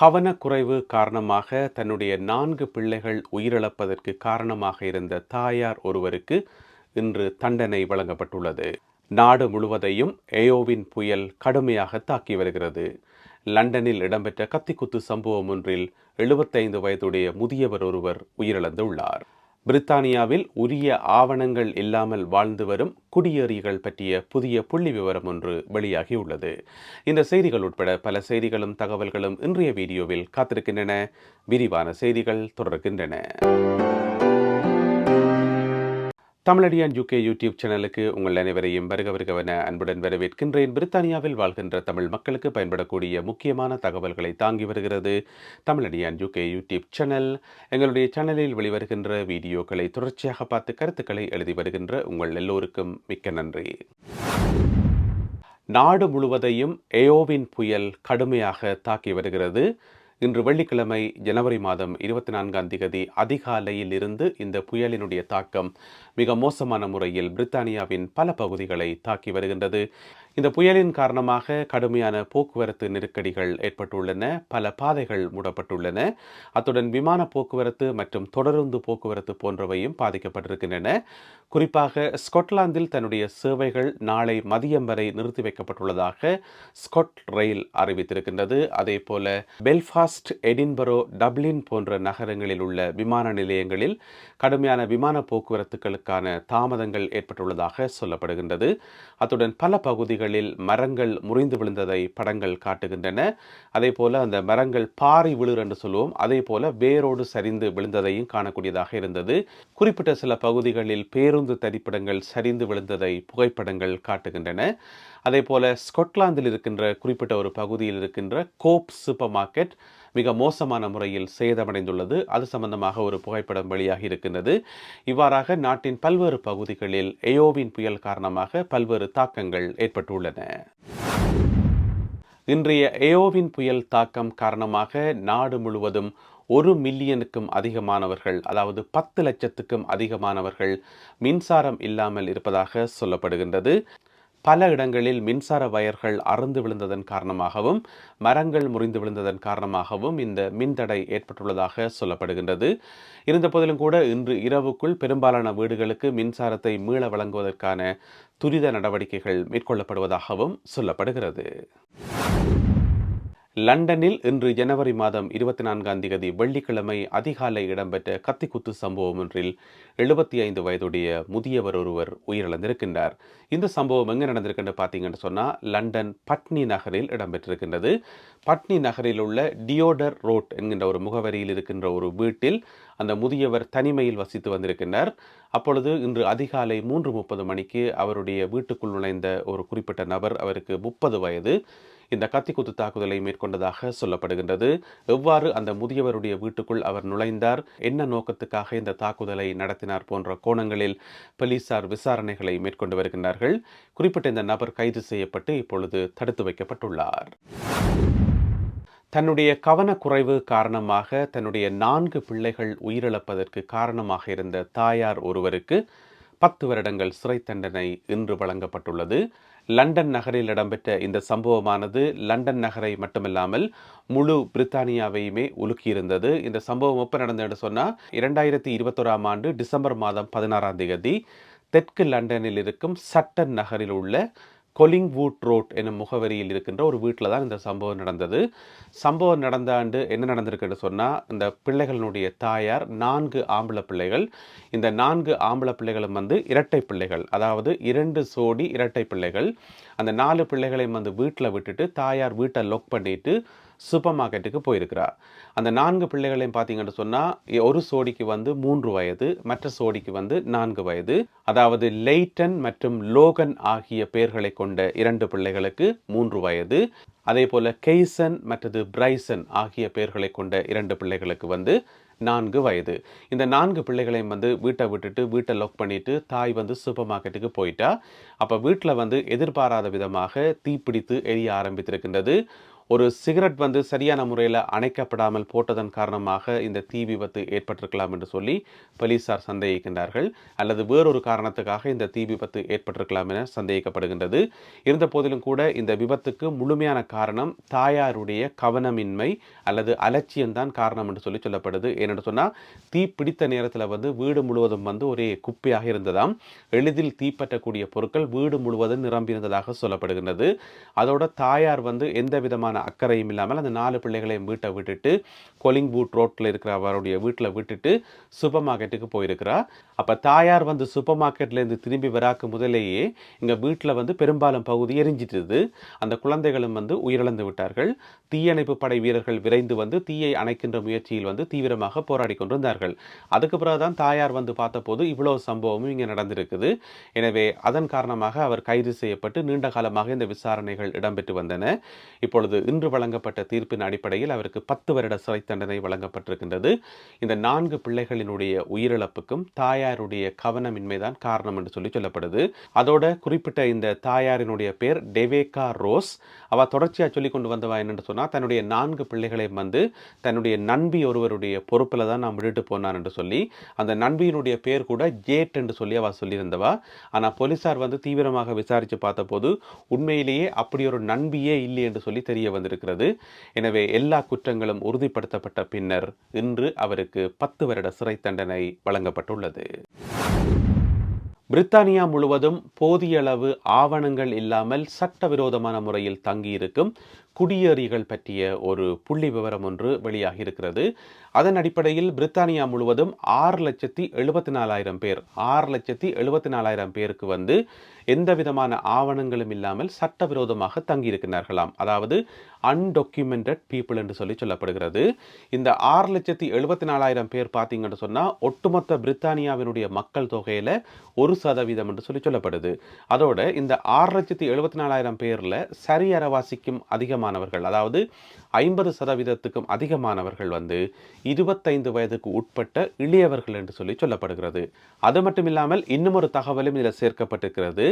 கவனக்குறைவு காரணமாக தன்னுடைய நான்கு பிள்ளைகள் உயிரிழப்பதற்கு காரணமாக இருந்த தாயார் ஒருவருக்கு இன்று தண்டனை வழங்கப்பட்டுள்ளது. நாடு முழுவதையும் ஏயோவின் புயல் கடுமையாக தாக்கி வருகிறது. லண்டனில் இடம்பெற்ற கத்திக்குத்து சம்பவம் ஒன்றில் எழுபத்தைந்து வயதுடைய முதியவர் ஒருவர் உயிரிழந்துள்ளார். பிரித்தானியாவில் உரிய ஆவணங்கள் இல்லாமல் வாழ்ந்து வரும் குடியேறிகள் பற்றிய புதிய புள்ளி விவரம் ஒன்று வெளியாகியுள்ளது. இந்த செய்திகள் உட்பட பல செய்திகளும் தகவல்களும் இன்றைய வீடியோவில் காத்திருக்கின்றன. விரிவான செய்திகள் தொடர்கின்றன. தமிழடியான் யூகே யூடியூப் சேனலுக்கு உங்கள் அனைவரையும் வருக வருகவென அன்புடன் வரவேற்கின்றேன். பிரித்தானியாவில் வாழ்கின்ற தமிழ் மக்களுக்கு பயன்படக்கூடிய முக்கியமான தகவல்களை தாங்கி வருகிறது தமிழடியான் யூகே யூடியூப் சேனல் எங்களுடைய சேனலில் வெளிவருகின்ற வீடியோக்களை தொடர்ச்சியாக பார்த்து கருத்துக்களை எழுதி வருகின்ற உங்கள் எல்லோருக்கும் மிக்க நன்றி. நாடு முழுவதையும் ஏயோவின் புயல் கடுமையாக தாக்கி வருகிறது. இன்று வெள்ளிக்கிழமை ஜனவரி மாதம் இருபத்தி நான்காம் திகதி அதிகாலையில் இருந்து இந்த புயலினுடைய தாக்கம் மிக மோசமான முறையில் பிரித்தானியாவின் பல பகுதிகளை தாக்கி வருகின்றது. இந்த புயலின் காரணமாக கடுமையான போக்குவரத்து நெருக்கடிகள் ஏற்பட்டுள்ளன. பல பாதைகள் மூடப்பட்டுள்ளன. அத்துடன் விமான போக்குவரத்து மற்றும் தொடருந்து போக்குவரத்து போன்றவையும் பாதிக்கப்பட்டிருக்கின்றன. குறிப்பாக ஸ்கொட்லாந்தில் தன்னுடைய சேவைகள் நாளை மதியம் வரை நிறுத்தி வைக்கப்பட்டுள்ளதாக ஸ்கொட் ரயில் அறிவித்திருக்கின்றது. அதே போல பெல்ஃபாஸ்ட் எடின்பரோ டப்ளின் போன்ற நகரங்களில் உள்ள விமான நிலையங்களில் கடுமையான விமான போக்குவரத்துகளுக்கான தாமதங்கள் ஏற்பட்டுள்ளதாக சொல்லப்படுகின்றது. அத்துடன் பல பகுதிகள் இடங்களில் மரங்கள் முறிந்து விழுந்ததை படங்கள் காட்டுகின்றன. அதே போல் அந்த மரங்கள் பாறை விழுறு என்று சொல்லுவோம். அதே போல் வேரோடு சரிந்து விழுந்ததையும் காணக்கூடியதாக இருந்தது. குறிப்பிட்ட சில பகுதிகளில் பேருந்து தரிப்பிடங்கள் சரிந்து விழுந்ததை புகைப்படங்கள் காட்டுகின்றன. அதே போல் ஸ்கொட்லாந்தில் இருக்கின்ற குறிப்பிட்ட ஒரு பகுதியில் இருக்கின்ற கோப் சூப்பர் மார்க்கெட் மிக மோசமான முறையில் சேதமடைந்துள்ளது. அது சம்பந்தமாக ஒரு புகைப்படம் வெளியாகி இருக்கின்றது. இவ்வாறாக நாட்டின் பல்வேறு பகுதிகளில் எயோவின் புயல் காரணமாக பல்வேறு தாக்கங்கள் ஏற்பட்டுள்ளன. இன்றைய எயோவின் புயல் தாக்கம் காரணமாக நாடு முழுவதும் ஒரு மில்லியனுக்கும் அதிகமானவர்கள் அதாவது பத்து லட்சத்துக்கும் அதிகமானவர்கள் மின்சாரம் இல்லாமல் இருப்பதாக சொல்லப்படுகின்றது. பல இடங்களில் மின்சார வயர்கள் அறுந்து விழுந்ததன் காரணமாகவும் மரங்கள் முறிந்து விழுந்ததன் காரணமாகவும் இந்த மின்தடை ஏற்பட்டுள்ளதாக சொல்லப்படுகின்றது. இருந்தபோதிலும் கூட இன்று இரவுக்குள் பெரும்பாலான வீடுகளுக்கு மின்சாரத்தை மீள வழங்குவதற்கான துரித நடவடிக்கைகள் மேற்கொள்ளப்படுவதாகவும் சொல்லப்படுகிறது. லண்டனில் இன்று ஜனவரி மாதம் இருபத்தி நான்காம் தேதி வெள்ளிக்கிழமை அதிகாலை இடம்பெற்ற கத்திக்குத்து சம்பவம் ஒன்றில் எழுபத்தி ஐந்து வயதுடைய முதியவர் ஒருவர் உயிரிழந்திருக்கின்றார். இந்த சம்பவம் எங்கே நடந்திருக்குன்னு பார்த்தீங்கன்னு சொன்னால் லண்டன் பட்னி நகரில் இடம்பெற்றிருக்கின்றது. பட்னி நகரில் உள்ள டியோடர் ரோட் என்கின்ற ஒரு முகவரியில் இருக்கின்ற ஒரு வீட்டில் அந்த முதியவர் தனிமையில் வசித்து வந்திருக்கின்றார். அப்பொழுது இன்று அதிகாலை மூன்று முப்பது மணிக்கு அவருடைய வீட்டுக்குள் நுழைந்த ஒரு குறிப்பிட்ட நபர் அவருக்கு முப்பது வயது. இந்த கத்திக்குத்து தாக்குதலை மேற்கொண்டதாக சொல்லப்படுகின்றது. எவ்வாறு அந்த முதியவருடைய வீட்டுக்குள் அவர் நுழைந்தார்? என்ன நோக்கத்துக்காக இந்த தாக்குதலை நடத்தினார் போன்ற கோணங்களில் போலீசார் விசாரணைகளை மேற்கொண்டு வருகின்றார்கள். குறிப்பிட்ட இந்த நபர் கைது செய்யப்பட்டு இப்பொழுது தடுத்து வைக்கப்பட்டுள்ளார். தன்னுடைய கவனக்குறைவு காரணமாக தன்னுடைய நான்கு பிள்ளைகள் உயிரிழப்பதற்கு காரணமாக இருந்த தாயார் ஒருவருக்கு பத்து வருடங்கள் சிறை தண்டனை இன்று வழங்கப்பட்டுள்ளது. லண்டன் நகரில் இடம்பெற்ற இந்த சம்பவமானது லண்டன் நகரை மட்டுமில்லாமல் முழு பிரித்தானியாவையுமே உலுக்கியிருந்தது. இந்த சம்பவம் எப்போ நடந்ததுன்னு சொன்னால் இரண்டாயிரத்தி இருபத்தோராம் ஆண்டு டிசம்பர் மாதம் பதினாறாம் தேதி தெற்கு லண்டனில் இருக்கும் சட்டன் நகரில் உள்ள கொலிங்வூட் ரோட் என்னும் முகவரியில் இருக்கின்ற ஒரு வீட்டில் தான் இந்த சம்பவம் நடந்தது. சம்பவம் நடந்த ஆண்டு என்ன நடந்திருக்குன்னு சொன்னால் இந்த பிள்ளைகளினுடைய தாயார் நான்கு ஆம்பளை பிள்ளைகள். இந்த நான்கு ஆம்பளை பிள்ளைகளும் வந்து இரட்டை பிள்ளைகள். அதாவது இரண்டு சோடி இரட்டை பிள்ளைகள். அந்த நாலு பிள்ளைகளையும் வந்து வீட்டில் விட்டுட்டு தாயார் வீட்டை லொக் பண்ணிட்டு சூப்பர் மார்க்கெட்டுக்கு போயிருக்கிறார். அந்த நான்கு பிள்ளைகளையும் பார்த்தீங்கன்னு சொன்னால் ஒரு சோடிக்கு வந்து மூன்று வயது மற்ற சோடிக்கு வந்து நான்கு வயது. அதாவது லெய்டன் மற்றும் லோகன் ஆகிய பெயர்களை கொண்ட இரண்டு பிள்ளைகளுக்கு மூன்று வயது. அதே போல் கெய்சன் மற்றது பிரைசன் ஆகிய பெயர்களை கொண்ட இரண்டு பிள்ளைகளுக்கு வந்து நான்கு வயது. இந்த நான்கு பிள்ளைகளையும் வந்து வீட்டை விட்டுட்டு வீட்டை லாக் பண்ணிட்டு தாய் வந்து சூப்பர் மார்க்கெட்டுக்கு போயிட்டா. அப்போ வீட்டில் வந்து எதிர்பாராத விதமாக தீப்பிடித்து எரிய ஆரம்பித்திருக்கின்றது. ஒரு சிகரெட் வந்து சரியான முறையில் அணைக்கப்படாமல் போட்டதன் காரணமாக இந்த தீ விபத்து ஏற்பட்டிருக்கலாம் என்று சொல்லி போலீசார் சந்தேகிக்கின்றார்கள். அல்லது வேறொரு காரணத்துக்காக இந்த தீ விபத்து ஏற்பட்டிருக்கலாம் என சந்தேகிக்கப்படுகின்றது. இருந்த போதிலும் கூட இந்த விபத்துக்கு முழுமையான காரணம் தாயாருடைய கவனமின்மை அல்லது அலட்சியம்தான் காரணம் என்று சொல்லி சொல்லப்படுது. ஏனென்று சொன்னால் தீ பிடித்த நேரத்தில் வந்து வீடு முழுவதும் வந்து ஒரே குப்பையாக இருந்ததாம். எளிதில் தீப்பற்றக்கூடிய பொருட்கள் வீடு முழுவதும் நிரம்பியிருந்ததாக சொல்லப்படுகின்றது. அதோட தாயார் வந்து எந்த விதமான அக்கறையும் இல்லாமல் அந்த நாலு பிள்ளைகளையும் வீட்டை விட்டுட்டு கொலிங்பூட் ரோட்டில் இருக்கிற அவருடைய வீட்டில் விட்டுட்டு சூப்பர் மார்க்கெட்டுக்கு போயிருக்கிறா. அப்போ தாயார் வந்து சூப்பர் மார்க்கெட்லேருந்து திரும்பி வராக்கு முதலேயே இங்கே வீட்டில் வந்து பெரும்பாலும் பகுதி எரிஞ்சிட்டது. அந்த குழந்தைகளும் வந்து உயிரிழந்து விட்டார்கள். தீயணைப்பு படை வீரர்கள் விரைந்து வந்து தீயை அணைக்கின்ற முயற்சியில் வந்து தீவிரமாக போராடி கொண்டிருந்தார்கள். அதுக்கு பிறகுதான் தாயார் வந்து பார்த்தபோது இவ்வளோ சம்பவமும் இங்கே நடந்திருக்குது. எனவே அதன் காரணமாக அவர் கைது செய்யப்பட்டு நீண்ட காலமாக இந்த விசாரணைகள் இடம்பெற்று வந்தன. இப்பொழுது இன்று வழங்கப்பட்ட தீர்ப்பின் அடிப்படையில் அவருக்கு பத்து வருட சிறை தண்டனை வழங்கப்பட்டிருக்கின்றது. இந்த நான்கு பிள்ளைகளினுடைய உயிரிழப்புக்கும் தாயாருடைய கவனமின்மைதான் காரணம் என்று சொல்லி சொல்லப்படுது. அதோட குறிப்பிட்ட இந்த தாயாரினுடைய பேர் டெவேகா ரோஸ். அவ தொடர்ச்சியாக சொல்லி கொண்டு வந்தவா என்னென்று சொன்னால் தன்னுடைய நான்கு பிள்ளைகளையும் வந்து தன்னுடைய நண்பி ஒருவருடைய பொறுப்பில் தான் நான் விட்டுட்டு போனான் என்று சொல்லி அந்த நண்பியினுடைய பேர் கூட ஜேட் என்று சொல்லி அவ சொல்லியிருந்தவா. ஆனால் போலீசார் வந்து தீவிரமாக விசாரித்து பார்த்தபோது உண்மையிலேயே அப்படி ஒரு நண்பியே இல்லை என்று சொல்லி தெரிய வந்திருக்கிறது. எனவே எல்லா குற்றங்களும் உறுதிப்படுத்தப்பட்ட பின்னர் இன்று அவருக்கு பத்து வருட சிறை தண்டனை வழங்கப்பட்டுள்ளது. பிரித்தானியா முழுவதும் போதிய அளவு ஆவணங்கள் இல்லாமல் சட்டவிரோதமான முறையில் தங்கியிருக்கும் குடியேறிகள் பற்றிய ஒரு புள்ளி விவரம் ஒன்று வெளியாகியிருக்கிறது. அதன் அடிப்படையில் பிரித்தானியா முழுவதும் ஆறு லட்சத்தி எழுபத்தி நாலாயிரம் பேர் ஆறு லட்சத்தி எழுபத்தி நாலாயிரம் பேருக்கு வந்து எந்த விதமான ஆவணங்களும் இல்லாமல் சட்டவிரோதமாக தங்கியிருக்கிறார்களாம். அதாவது அன்டாக்குமெண்டட் பீப்புள் என்று சொல்லி சொல்லப்படுகிறது. இந்த ஆறு லட்சத்தி எழுபத்தி நாலாயிரம் பேர் பார்த்தீங்கன்னு சொன்னால் ஒட்டுமொத்த பிரித்தானியாவினுடைய மக்கள் தொகையில் ஒரு சதவீதம் என்று சொல்லி சொல்லப்படுது. அதோட இந்த ஆறு லட்சத்தி எழுபத்தி நாலாயிரம் பேரில் சரியரவாசிக்கும் அதிகமானவர்கள் அதாவது ஐம்பது சதவீதத்துக்கும் அதிகமானவர்கள் வந்து இருபத்தைந்து வயதுக்கு உட்பட்ட இளையவர்கள் என்று சொல்லி சொல்லப்படுகிறது. அது மட்டும் இல்லாமல் இன்னும் ஒரு தகவலும் இதில் சேர்க்கப்பட்டிருக்கிறது.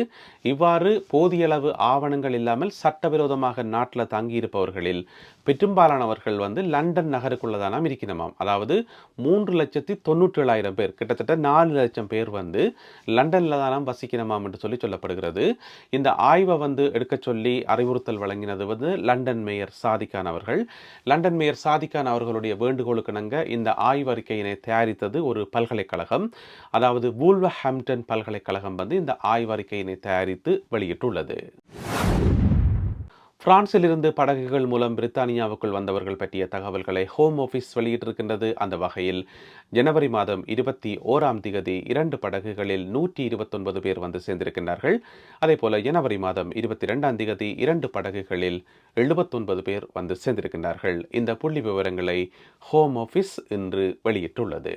இவ்வாறு போதிய அளவு ஆவணங்கள் இல்லாமல் சட்டவிரோதமாக நாட்டில் தங்கியிருப்பவர்களில் பெரும்பாலானவர்கள் வந்து லண்டன் நகருக்குள்ளதானாம் இருக்கணுமாம். அதாவது மூன்று லட்சத்தி தொண்ணூற்றி ஏழாயிரம் பேர் கிட்டத்தட்ட நாலு லட்சம் பேர் வந்து லண்டனில் தானாம் வசிக்கணுமாம் என்று சொல்லி சொல்லப்படுகிறது. இந்த ஆய்வை வந்து எடுக்க சொல்லி அறிவுறுத்தல் வழங்கினது வந்து லண்டன் மேயர் சாதிக்கான் அவர்கள். லண்டன் மேயர் சாதிக்கான் அவர்களுடைய வேண்டுகோளுக்கு இணங்க இந்த ஆய்வறிக்கையினை தயாரித்தது ஒரு பல்கலைக்கழகம். அதாவது வூல்வஹாம்டன் பல்கலைக்கழகம் வந்து இந்த ஆய்வறிக்கையினை தயாரித்து வெளியிட்டுள்ளது. பிரான்சிலிருந்து படகுகள் மூலம் பிரித்தானியாவுக்குள் வந்தவர்கள் பற்றிய தகவல்களை ஹோம் ஆஃபீஸ் வெளியிட்டிருக்கின்றது. அந்த வகையில் ஜனவரி மாதம் இருபத்தி ஓராம் திகதி இரண்டு படகுகளில் நூற்றி இருபத்தொன்பது பேர் வந்து சேர்ந்திருக்கின்றார்கள். அதே போல ஜனவரி மாதம் இருபத்தி இரண்டாம் திகதி இரண்டு படகுகளில் எழுபத்தொன்பது பேர் வந்து சேர்ந்திருக்கின்றார்கள். இந்த புள்ளி விவரங்களை ஹோம் ஆஃபீஸ் இன்று வெளியிட்டுள்ளது.